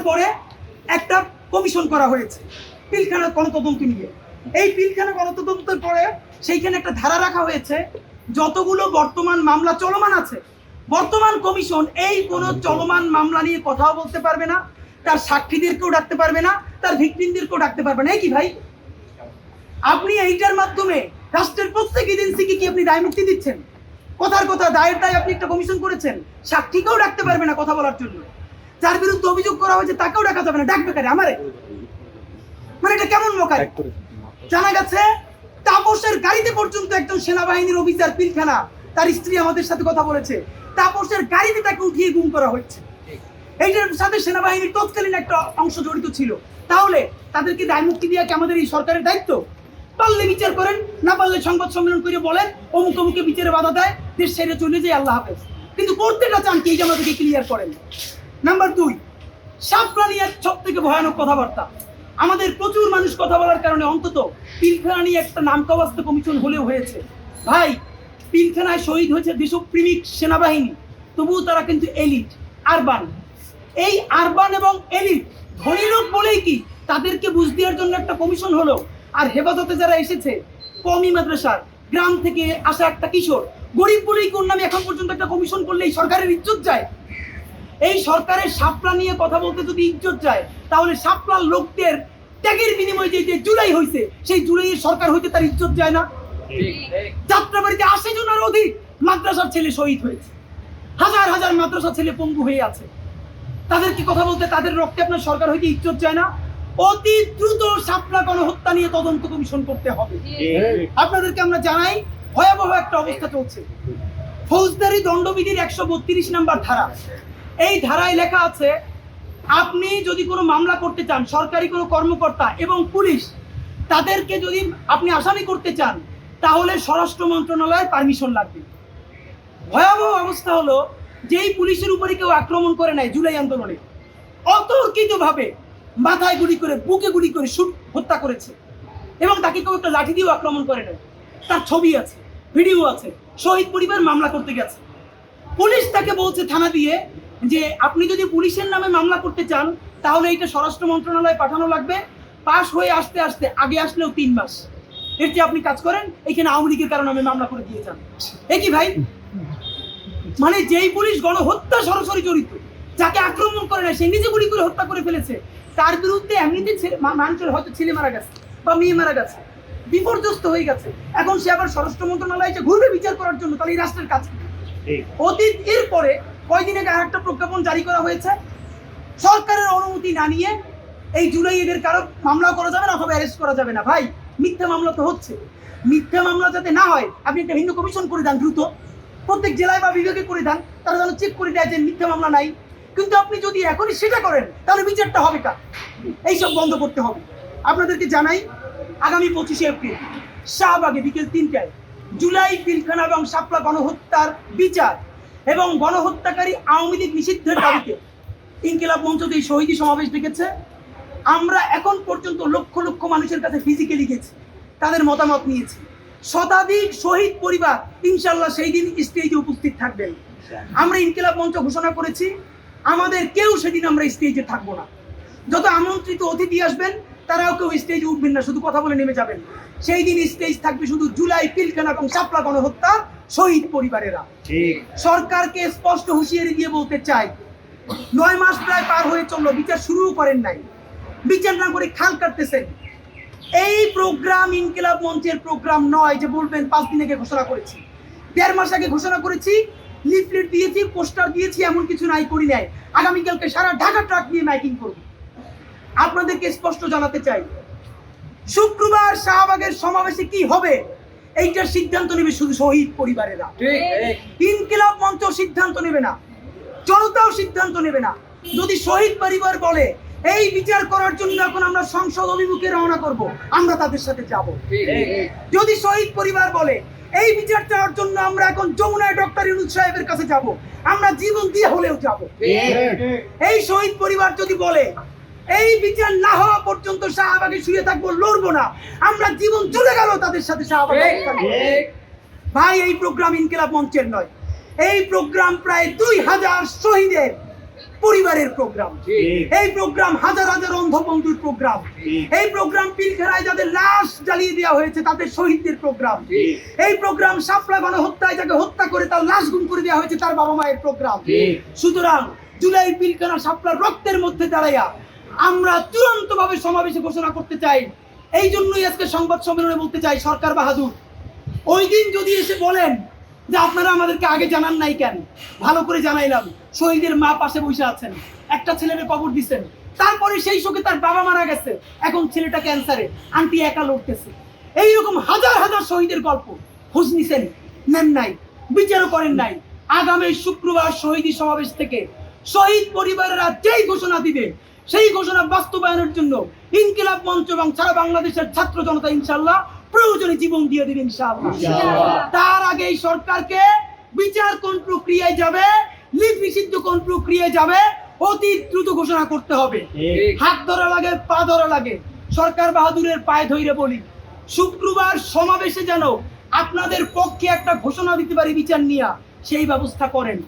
তারপরে একটা কমিশন করা হয়েছে পিলখানা গণতদন্ত নিয়ে। এই পিলখানা গণতদন্তের পরে সেইখানে একটা ধারা রাখা হয়েছে, যতগুলো বর্তমান মামলা চলমান আছে, বর্তমান কমিশন এই কোনো চলমান মামলা নিয়ে কথাও বলতে পারবে না, তার সাক্ষীদেরকেও ডাকতে পারবে না, তার ভিকটিমদেরকেও ডাকতে পারবে না। কি ভাই? আপনি এইটার মাধ্যমে রাষ্ট্রের প্রত্যেক এজেন্সিকে কি আপনি দায় মুক্তি দিচ্ছেন? কথার কথা, দায়ের দায় আপনি একটা কমিশন করেছেন, সাক্ষীকেও ডাকতে পারবে না কথা বলার জন্য। যার বিরুদ্ধে অভিযোগ করা হয়েছে তাকেও ডাকা যাবে না। ডাকবে কারে আমারে। মানে এটা কেমন মোকাই জানা গেছে তাপসের গাড়িতে পর্যন্ত একজন সেনাবাহিনীর অফিসার পিলখানা তার স্ত্রী আমাদের সাথে কথা বলেছে। তাপসের গাড়িতে তাকে উঠিয়ে গুম করা হচ্ছে এইটার সাথে সেনাবাহিনীর তৎকালীন একটা অংশ জড়িত ছিল। তাহলে তাদেরকে দায় মুক্তি দেওয়া কি আমাদের এই সরকারের দায়িত্ব? পারলে বিচার করেন না পারলে সংবাদ সম্মেলন করে বলেন অমুক অমুকে বিচারে বাধা দেয় দেশ ছেড়ে চলে যায় আল্লাহ হাফেজ। কিন্তু করতেটা চান কি? আমাদেরকে ক্লিয়ার করেন। নাম্বার দুই সাপরা এক সব থেকে ভয়ানক কথাবার্তা। আমাদের প্রচুর মানুষ কথা বলার কারণে অন্তত পিলখানা একটা নামকাবাস্ত কমিশন হলেও হয়েছে। ভাই, পিলখানায় শহীদ হয়েছে দেশপ্রেমিক সেনাবাহিনী, তবুও তারা কিন্তু এলিট, আরবান। এই আরবান এবং এলিট ধনী লোক বলেই কি তাদেরকে বুঝ দেওয়ার জন্য একটা কমিশন হলো? আর হেফাজতে যারা এসেছে, কমি মাদ্রাসার, গ্রাম থেকে আসা একটা কিশোর, গরিব বলেই কোন নামে এখন পর্যন্ত একটা কমিশন করলে এই সরকারের ইজ্জত যায়? এই সরকারের সাপলা নিয়ে কথা বলতে যদি ইজ্জত যায়, তাহলে সাপলার লোকদের ত্যাগের বিনিময়ে যে জুলাই হয়েছে সেই জুলাইয়ের সরকার হইতে তার ইজ্জত যায় না? যাত্রাবাড়িতে আশি জনের অধিক মাদ্রাসার ছেলে শহীদ হয়েছে। হাজার হাজার মাদ্রাসা ছেলে পঙ্গু হয়ে আছে। তাদের কি কথা বলতে তাদের রক্তে আপনার সরকার হইতে ইজ্জত যায় না? অতি দ্রুত সাপলা গণহত্যা নিয়ে তদন্ত কমিশন করতে হবে। আপনাদেরকে আমরা জানাই, ভয়াবহ একটা অবস্থা চলছে। ফৌজদারি দণ্ডবিধির একশো বত্রিশ নাম্বার ধারা। এই ধারায় লেখা আছে, আপনি যদি কোনো মামলা করতে চান, সরকারি কোনো কর্মকর্তা এবং পুলিশ, তাদেরকে যদি আপনি আসামি করতে চান, তাহলে স্বরাষ্ট্র মন্ত্রণালয়ের পারমিশন লাগবে। ভয়াবহ অবস্থা হলো, যেই পুলিশের উপরে কেউ আক্রমণ করে নেয় জুলাই আন্দোলনে, অতর্কিতভাবে মাথায় গুলি করে, বুকে গুলি করে শুট হত্যা করেছে। এবং তাকে কেউ একটা লাঠি দিয়েও আক্রমণ করে নেয় তার ছবি আছে, ভিডিও আছে, শহীদ পরিবার মামলা করতে গেছে। পুলিশ তাকে বলছে, থানা দিয়ে যে আপনি যদি পুলিশের নামে মামলা করতে চান তাহলে এটা স্বরাষ্ট্র মন্ত্রণালয়ে পাঠানো লাগবে। পাশ হয়ে আসতে আসতে আগে আসলেও তিন মাস। এর চেয়ে আপনি কাজ করেন এখানে আওয়ামী লীগের কারণে আমি মামলা করে দিয়ে যান। এ কি ভাই? মানে যেই পুলিশ গণহত্যা সরাসরি জড়িত যাকে আক্রমণ করে না সে নিজে গুলি করে হত্যা করে ফেলেছে তার বিরুদ্ধে এমনিতে মানুষের হয়তো ছেলে মারা গেছে বা মেয়ে মারা গেছে বিপর্যস্ত হয়ে গেছে। এখন সে আবার স্বরাষ্ট্র মন্ত্রণালয়ে ঘুরবে বিচার করার জন্য তাহলে এই রাষ্ট্রের কাজ? অতীত এরপরে কয়দিন আগে আরেকটা প্রজ্ঞাপন জারি করা হয়েছে। সরকারের অনুমতি না নিয়ে এই জুলাই এদের কারও মামলা করা যাবে না অথবা অ্যারেস্ট করা যাবে না। ভাই, মিথ্যা মামলা তো হচ্ছে। মিথ্যা মামলা যাতে না হয়, আপনি একটা ভিন্ন কমিশন করে দেন দ্রুত। প্রত্যেক জেলায় বা বিভাগে করে দেন, তারা যেন চেক করে দেয় যে মিথ্যা মামলা নাই। কিন্তু আপনি যদি এখনই সেটা করেন, তাহলে বিচারটা হবে কার? এইসব বন্ধ করতে হবে। আপনাদেরকে জানাই, আগামী পঁচিশে এপ্রিল, শাহবাগে বিকেল তিনটায় জুলাই, পিলখানা এবং শাপলা গণহত্যার বিচার। এবং গণহত্যাকারী আওয়ামী লীগ নিষিদ্ধের দাবিতে ইনকিলাব মঞ্চ যে শহীদী সমাবেশ ডেকেছে। আমরা এখন পর্যন্ত লক্ষ লক্ষ মানুষের কাছে ফিজিক্যালি গেছি, তাদের মতামত নিয়েছি। শতাধিক শহীদ পরিবার ইনশাল্লাহ সেই দিন স্টেজে উপস্থিত থাকবেন। আমরা ইনকিলাব মঞ্চ ঘোষণা করেছি, আমাদের কেউ সেদিন আমরা স্টেজে থাকব না। যত আমন্ত্রিত অতিথি আসবেন, তারাও কেউ স্টেজে উঠবেন না, শুধু কথা বলে নেমে যাবেন। সেই দিন স্টেজ থাকবে শুধু জুলাই, পিলখানা এবং সাপলা গণহত্যা শহীদ পরিবারেরা। সরকারকে স্পষ্ট হুঁশিয়ারি দিয়ে বলতে চাই নয় মাস প্রায় পার হয়ে চলল বিচার শুরুও করেন নাই। বিচার না করে খাল কাটতেছেন। এই প্রোগ্রাম ইনকিলাব মঞ্চের প্রোগ্রাম নয় যে বলবেন পাঁচ দিন আগে ঘোষণা করেছি। দেড় মাস আগে ঘোষণা করেছি লিফলেট দিয়েছি পোস্টার দিয়েছি এমন কিছু নাই করি নাই। আগামীকালকে সারা ঢাকা ট্রাক নিয়ে মাইকিং করব। আপনাদেরকে স্পষ্ট জানাতে চাই শুক্রবার শাহবাগের সমাবেশে কি হবে? এইটার সিদ্ধান্ত নেবে শুধু শহীদ পরিবারেরা। ইনকিলাব মঞ্চ সিদ্ধান্ত নেবে না জনতাও সিদ্ধান্ত নেবে না। যদি শহীদ পরিবার বলে এই বিচার করার জন্য এখন আমরা সংসদ অভিমুখে রওনা করব আমরা তাদের সাথে যাব। যদি শহীদ পরিবার বলে এই বিচার চাওয়ার জন্য আমরা এখন যমুনায় ডক্টর ইউনুস সাহেবের কাছে যাব আমরা জীবন দিয়ে হলেও যাব। এই শহীদ পরিবার যদি বলে এই বিচার না হওয়া পর্যন্ত শাহবাগে শুয়ে থাকব লড়বো না। আমরা জীবন চলে গেল তাদের সাথে শাহবাগে ভাই এই প্রোগ্রাম ইনকিলাব মঞ্চের নয়। এই প্রোগ্রাম প্রায় দুই হাজার শহীদের পরিবারের প্রোগ্রাম। এই প্রোগ্রাম হাজার হাজার অন্ধবন্ধুর প্রোগ্রাম। এই প্রোগ্রাম পিলখানায় যাদের লাশ জ্বালিয়ে দেওয়া হয়েছে তাদের শহীদদের প্রোগ্রাম। এই প্রোগ্রাম সাপলা গণহত্যায় যাকে হত্যা করে তার লাশ গুম করে দেওয়া হয়েছে তার বাবা মায়ের প্রোগ্রাম সুতরাং জুলাই পিলখানা সাপলার রক্তের মধ্যে দাঁড়াইয়া আমরা চূড়ান্ত ভাবে সমাবেশে ঘোষণা করতে চাই। এই জন্যই আজকে সংবাদ সম্মেলনে বলতে চাই, সরকার বাহাদুর, ওই দিন যদি এসে বলেন যে আপনারা আমাদেরকে আগে জানান নাই কেন? ভালো করে জানাইলাম। শহীদের মা পাশে বসে আছেন। একটা ছেলের কবর দিছেন। তারপরে সেই শোকে তার বাবা মারা গেছে। এখন ছেলেটা ক্যান্সারে, আন্টি একা লড়তেছে। এইরকম হাজার হাজার শহীদের গল্প খোঁজ নিছেন, নেন নাই, বিচারও করেন নাই। আগামী শুক্রবার শহীদী সমাবেশ থেকে শহীদ পরিবারেরা যেই ঘোষণা দিবে সেই ঘোষণা বাস্তবায়নের জন্য ইনকিলাব মঞ্চ এবং সারা বাংলাদেশের ছাত্র জনতা ইনশাল্লাহ প্রয়োজনে জীবন দিয়ে দেবে ইনশাআল্লাহ। তার আগে এই সরকারকে বিচার কোন প্রক্রিয়ায় যাবে লিপ নিষিদ্ধ কোন প্রক্রিয়ায় যাবে অতি দ্রুত ঘোষণা করতে হবে। হাত ধরা লাগে পা ধরা লাগে। সরকার বাহাদুরের পায়ে ধইরে বলি। শুক্রবার সমাবেশে যেন আপনাদের পক্ষে একটা ঘোষণা দিতে পারি বিচার নিয়া সেই ব্যবস্থা করেন।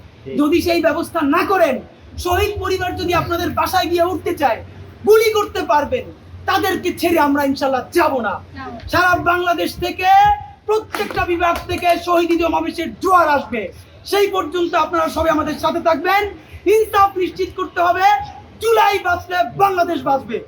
যদি সেই ব্যবস্থা না করেন শহীদ পরিবার যদি আপনাদের বাসায় গিয়ে উঠতে চায় গুলি করতে পারবেন। তাদেরকে ছেড়ে আমরা ইনশাল্লাহ যাব না। সারা বাংলাদেশ থেকে প্রত্যেকটা বিভাগ থেকে শহীদ সমাবেশের জোয়ার আসবে। সেই পর্যন্ত আপনারা সবাই আমাদের সাথে থাকবেন। ইনসাফ নিশ্চিত করতে হবে। জুলাই বাঁচলে বাংলাদেশ বাঁচবে।